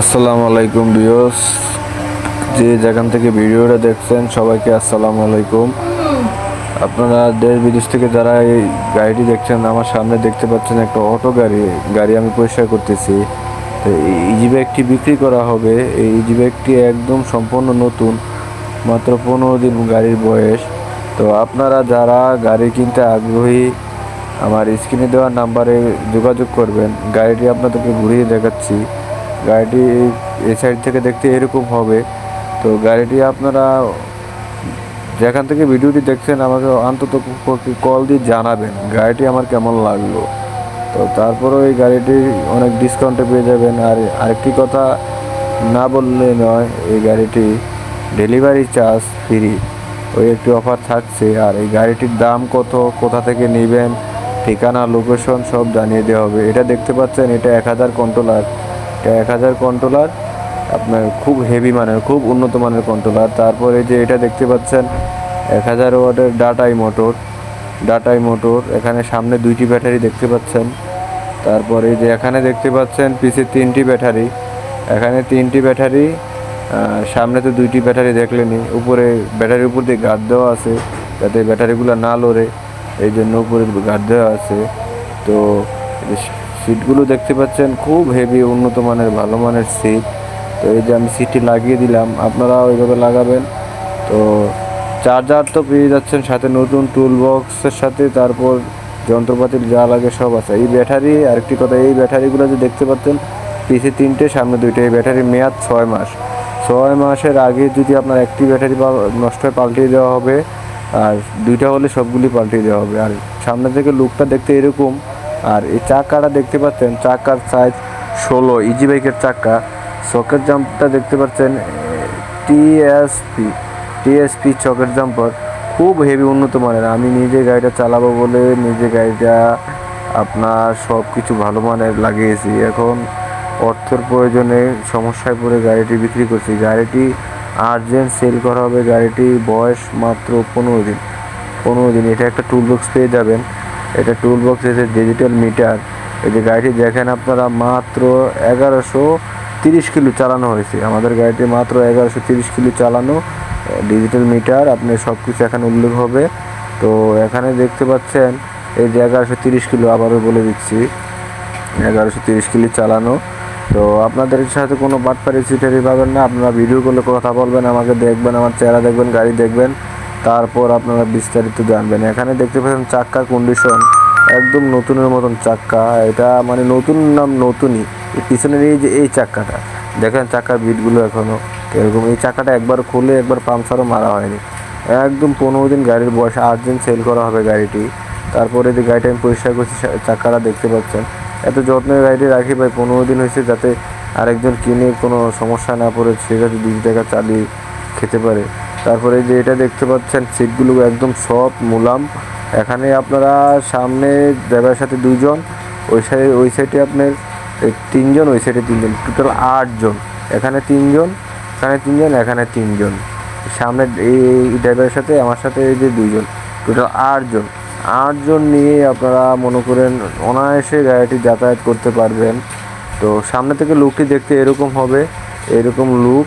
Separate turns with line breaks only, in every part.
আসসালামু আলাইকুম বিয়স যে যেখান থেকে ভিডিওটা দেখছেন, সবাইকে আসসালামু আলাইকুম। আপনারা দেশ বিদেশ থেকে যারা এই গাড়িটি দেখছেন, আমার সামনে দেখতে পাচ্ছেন একটা অটো গাড়ি। গাড়ি আমি পরিষ্কার করতেছি। তো ইজি ব্যাগটি বিক্রি করা হবে। এই ইজি ব্যাগটি একদম সম্পূর্ণ নতুন, মাত্র পনেরো দিন গাড়ির বয়স। তো আপনারা যারা গাড়ি কিনতে আগ্রহী, আমার স্ক্রিনে দেওয়া নাম্বারে যোগাযোগ করবেন। গাড়িটি আপনাদেরকে ঘুরিয়ে দেখাচ্ছি। গাড়িটি এই সাইড থেকে দেখতে এরকম হবে। তো গাড়িটি আপনারা যেখান থেকে ভিডিওটি দেখছেন, আমাকে অন্তত কল দিয়ে জানাবেন, গাড়িটি আমার কেমন লাগল। তো তারপরেও এই গাড়িটি অনেক ডিসকাউন্টে পেয়ে যাবেন। আর আরেকটি কথা না বললে নয়, এই গাড়িটি ডেলিভারি চার্জ ফ্রি ওই একটি অফার থাকছে। আর এই গাড়িটির দাম কত, কোথা থেকে নেবেন, ঠিকানা লোকেশন সব জানিয়ে দেওয়া হবে। এটা দেখতে পাচ্ছেন, এটা এক হাজার কন্ট্রোলার এক হাজার কন্ট্রোলার আপনার খুব হেভি মানের, খুব উন্নত মানের কন্ট্রোলার তারপরে যে এটা দেখতে পাচ্ছেন, এক হাজার ওয়াটের ডাটাই মোটর ডাটাই মোটর এখানে সামনে দুইটি ব্যাটারি দেখতে পাচ্ছেন। তারপরে যে এখানে দেখতে পাচ্ছেন পিছে তিনটি ব্যাটারি এখানে তিনটি ব্যাটারি সামনে তো দুইটি ব্যাটারি দেখলেনি উপরে ব্যাটারির উপর দিয়ে গার্ড দেওয়া আছে, যাতে ব্যাটারিগুলো না লড়ে। এই জন্য উপরে গার্ড দেওয়া আছে। তো সিটগুলো দেখতে পাচ্ছেন, খুব হেভি উন্নত মানের, ভালো মানের সিট। তো এই যে আমি সিটটি লাগিয়ে দিলাম আপনারা ওইভাবে লাগাবেন। তো চার্জার তো পেয়ে যাচ্ছেন সাথে নতুন টুল বক্সের সাথে, তারপর যন্ত্রপাতির যা লাগে সব আছে। এই ব্যাটারি আরেকটি কথা, এই ব্যাটারিগুলো যে দেখতে পাচ্ছেন পিছে তিনটে, সামনে দুইটা। এই ব্যাটারির মেয়াদ ছয় মাস। ছয় মাসের আগে যদি আপনার একটি ব্যাটারি নষ্ট হয়ে পাল্টিয়ে দেওয়া হবে, আর দুইটা হলে সবগুলি পাল্টিয়ে দেওয়া হবে। আর সামনে থেকে লুকটা দেখতে এরকম আর এই চাকাটা দেখতে পাচ্ছেন, চাকার সাইজ ষোলো ইজি বাইকের চাকা। সকেট জাম্পটা দেখতে পাচ্ছেন টিএসপি টিএসপি চকেট জাম্পার খুব হেভি উন্নত মানের। আমি নিজে গাড়িটা চালাবো বলে নিজে গাড়িটা আপনার সব কিছু ভালো মানের লাগিয়েছি। এখন অর্থের প্রয়োজনে সমস্যায় পড়ে গাড়িটি বিক্রি করছি। গাড়িটি আর্জেন্ট সেল করা হবে। গাড়িটি বয়স মাত্র পনেরো দিন। পনেরো দিন। এটা একটা টুল বক্স পেয়ে যাবেন। এটা টুল বক্স এসে ডিজিটাল মিটার এই যে গাড়িটি দেখেন আপনারা, মাত্র এগারোশো তিরিশ কিলো চালানো হয়েছে। আমাদের গাড়িটি মাত্র এগারোশো তিরিশ কিলো চালানো ডিজিটাল মিটার আপনি সব কিছু এখানে উল্লেখ হবে। তো এখানে দেখতে পাচ্ছেন, এই যে এগারোশো তিরিশ কিলো আবারও বলে দিচ্ছি। এগারোশো তিরিশ কিলো চালানো। তো আপনাদের সাথে কোনো বাটপারি সিটারি পাবেন না। আপনারা ভিডিও করলে কথা বলবেন, আমাকে দেখবেন, আমার চেহারা দেখবেন, গাড়ি দেখবেন। তারপর আপনারা বিস্তারিত জানবেন। এখানে দেখতে পাচ্ছেন চাক্কার কন্ডিশন একদম নতুনের মতন চাক্কা। এটা মানে নতুন নাম নতুনই। পিছনের এই যে এই চাক্কাটা, দেখেন চাক্কার বিটগুলো এখনও এরকম। এই চাকাটা একবার খুলে একবার পাংচারও মারা হয়নি। একদম পনেরো দিন গাড়ির বয়স আট দিন সেল করা হবে গাড়িটি। তারপরে যে গাড়িটা আমি পরিষ্কার করছি চাকাটা দেখতে পাচ্ছেন। এত যত্নের গাড়িটি রাখি ভাই, পনেরো দিন হয়েছে যাতে আরেকজন কিনে কোনো সমস্যা না পড়ে সে যাতে দুই টাকা চালিয়ে খেতে পারে। তারপরে যে এটা দেখতে পাচ্ছেন, সিটগুলো একদম সফট মুলাম। এখানে আপনারা সামনে ড্রাইভারের সাথে দুজন ওই সাইডে ওই সাইডে আপনার তিনজন, ওই সাইডে তিনজন টোটাল আটজন। এখানে তিনজন এখানে তিনজন এখানে তিনজন। সামনে এই ড্রাইভারের সাথে, আমার সাথে এই যে দুইজন টোটাল আটজন। আটজন নিয়ে আপনারা মনে করেন, অনায়াসে গাড়িটি যাতায়াত করতে পারবেন। তো সামনে থেকে লুকটি দেখতে এরকম হবে, এরকম লুক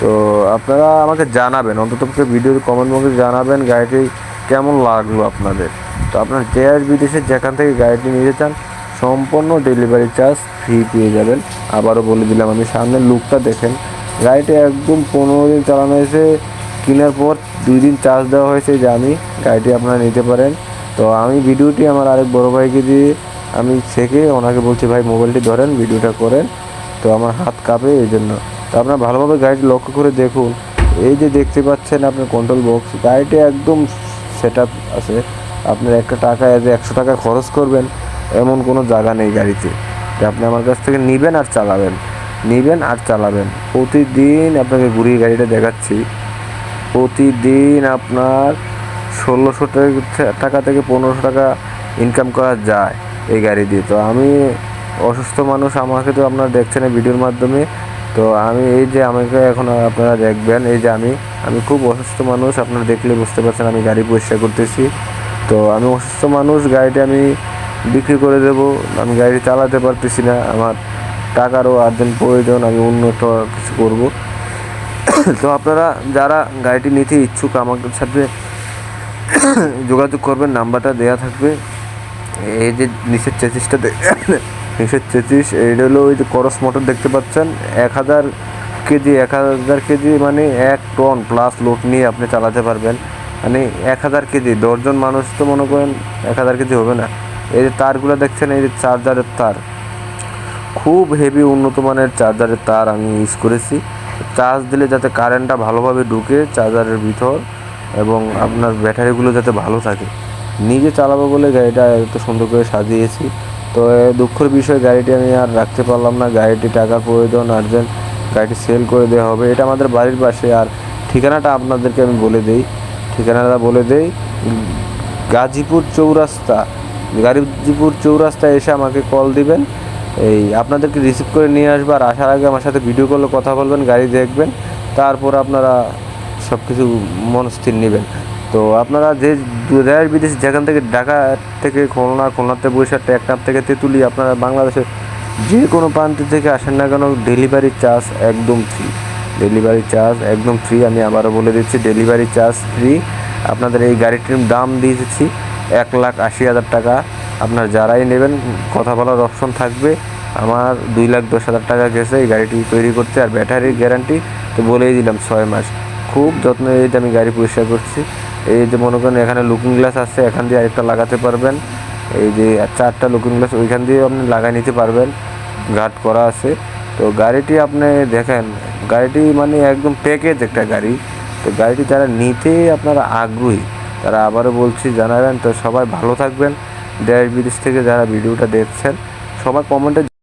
তো আপনারা আমাকে জানাবেন, অন্তত ভিডিওর কমেন্ট বক্সে জানাবেন গাড়িটি কেমন লাগল আপনাদের। তো আপনার দেশ বিদেশে যেখান থেকে গাড়িটি নিতে চান, সম্পূর্ণ ডেলিভারি চার্জ ফ্রি পেয়ে যাবেন। আবারও বলে দিলাম, আমি সামনের লুকটা দেখেন। গাড়িটি একদম পনেরো দিন চালানো হয়েছে, কেনার পর দুই দিন চার্জ দেওয়া হয়েছে যে আমি গাড়িটি আপনারা নিতে পারেন। তো আমি ভিডিওটি আমার আরেক বড় ভাইকে দিয়ে আমি শেখে ওনাকে বলছি, ভাই মোবাইলটি ধরেন, ভিডিওটা করেন। তো আমার হাত কাঁপে, এই জন্য তো আপনার ভালোভাবে গাড়িটি লক্ষ্য করে দেখুন। এই যে দেখতে পাচ্ছেন আপনার কন্ট্রোল বক্স গাড়িটি একদম সেট আছে। আপনার একটা টাকা যে একশো টাকা খরচ করবেন, এমন কোনো জায়গা নেই গাড়িতে। যে আপনি আমার কাছ থেকে নেবেন আর চালাবেন, নেবেন আর চালাবেন। প্রতিদিন আপনাকে ঘুরিয়ে গাড়িটা দেখাচ্ছি। প্রতিদিন আপনার ষোলোশো টাকা থেকে পনেরোশো টাকা ইনকাম করা যায় এই গাড়ি দিয়ে। তো আমি অসুস্থ মানুষ, আমাকে তো আপনারা দেখছেন এই ভিডিওর মাধ্যমে। তো আমি এই যে আমাকে এখন আপনারা দেখবেন, এই যে আমি আমি খুব অসুস্থ মানুষ, আপনারা দেখলে বুঝতে পারছেন আমি গাড়ি পরিষ্কার করতেছি। তো আমি অসুস্থ মানুষ, গাড়িটা আমি বিক্রি করে দেব, আমি গাড়ি চালাতে পারতেছি না, আমার টাকারও আর্জেন্ট প্রয়োজন, আমি উন্নত কিছু করব। তো আপনারা যারা গাড়িটি নিতে ইচ্ছুক আমাদের সাথে যোগাযোগ করবেন, নাম্বারটা দেওয়া থাকবে। এই যে নিচের চেচিসটা নিচের তেত্রিশ, এইটা হলো ওই যে করস মোটর দেখতে পাচ্ছেন। এক হাজার কেজি, এক হাজার কেজি মানে এক টন প্লাস লোড নিয়ে আপনি চালাতে পারবেন। মানে এক হাজার কেজি, দশজন মানুষ তো মনে করেন এক হাজার কেজি হবে না। এই যে তারগুলো দেখছেন, এই যে চার্জারের তার। খুব হেভি উন্নত মানের চার্জারের তার আমি ইউজ করেছি। চার্জ দিলে যাতে কারেন্টটা ভালোভাবে ঢুকে চার্জারের ভিতর এবং আপনার ব্যাটারিগুলো যাতে ভালো থাকে। নিজে চালাবো বলে গাড়িটা এত সুন্দর করে সাজিয়েছি। তো দুঃখের বিষয়, গাড়িটি আমি আর রাখতে পারলাম না। গাড়িটি টাকার প্রয়োজন আর্জেন্ট গাড়িটি সেল করে দেওয়া হবে। এটা আমাদের বাড়ির পাশে, আর ঠিকানাটা আপনাদেরকে আমি বলে দেই। ঠিকানাটা বলে দেই। গাজীপুর চৌরাস্তা। গাজীপুর চৌরাস্তায় এসে আমাকে কল দিবেন। এই, আপনাদেরকে রিসিভ করে নিয়ে আসবে। আর আসার আগে আমার সাথে ভিডিও কলে কথা বলবেন, গাড়ি দেখবেন। তারপর আপনারা সব কিছু মনস্থির নেবেন। তো, আপনারা যে দেশ বিদেশ যেখান থেকে ঢাকা থেকে খুলনা, খুলনাতে বৈশাখ টেকনাফ থেকে তেঁতুলি আপনারা বাংলাদেশের যে কোনো প্রান্ত থেকে আসেন না কেন ডেলিভারি চার্জ একদম ফ্রি ডেলিভারি চার্জ একদম ফ্রি আমি আবারও বলে দিচ্ছি ডেলিভারি চার্জ ফ্রি আপনাদের এই গাড়িটির দাম দিয়েছি এক লাখ আশি হাজার টাকা। আপনার যারাই নেবেন, কথা বলার অপশন থাকবে। আমার দুই লাখ দশ হাজার টাকা গেছে এই গাড়িটি তৈরি করতে, আর ব্যাটারির গ্যারান্টি তো বলেই দিলাম ছয় মাস। খুব যত্ন এই আমি গাড়ি পরিষ্কার করছি। এই যে মনে করেন এখানে লুকিং গ্লাস আছে, এখান দিয়ে আরেকটা লাগাতে পারবেন। এই যে চারটা লুকিং গ্লাস ওইখান দিয়ে আপনি লাগাই নিতে পারবেন। গার্ড করা আছে। তো গাড়িটি আপনি দেখেন, গাড়িটি মানে একদম প্যাকেজ একটা গাড়ি। তো গাড়িটি যারা নিতে আপনারা আগ্রহী, তারা আবারও বলছি, জানাবেন। তো সবাই ভালো থাকবেন। দেশ বিদেশ থেকে যারা ভিডিওটা দেখছেন, সবাই কমেন্টে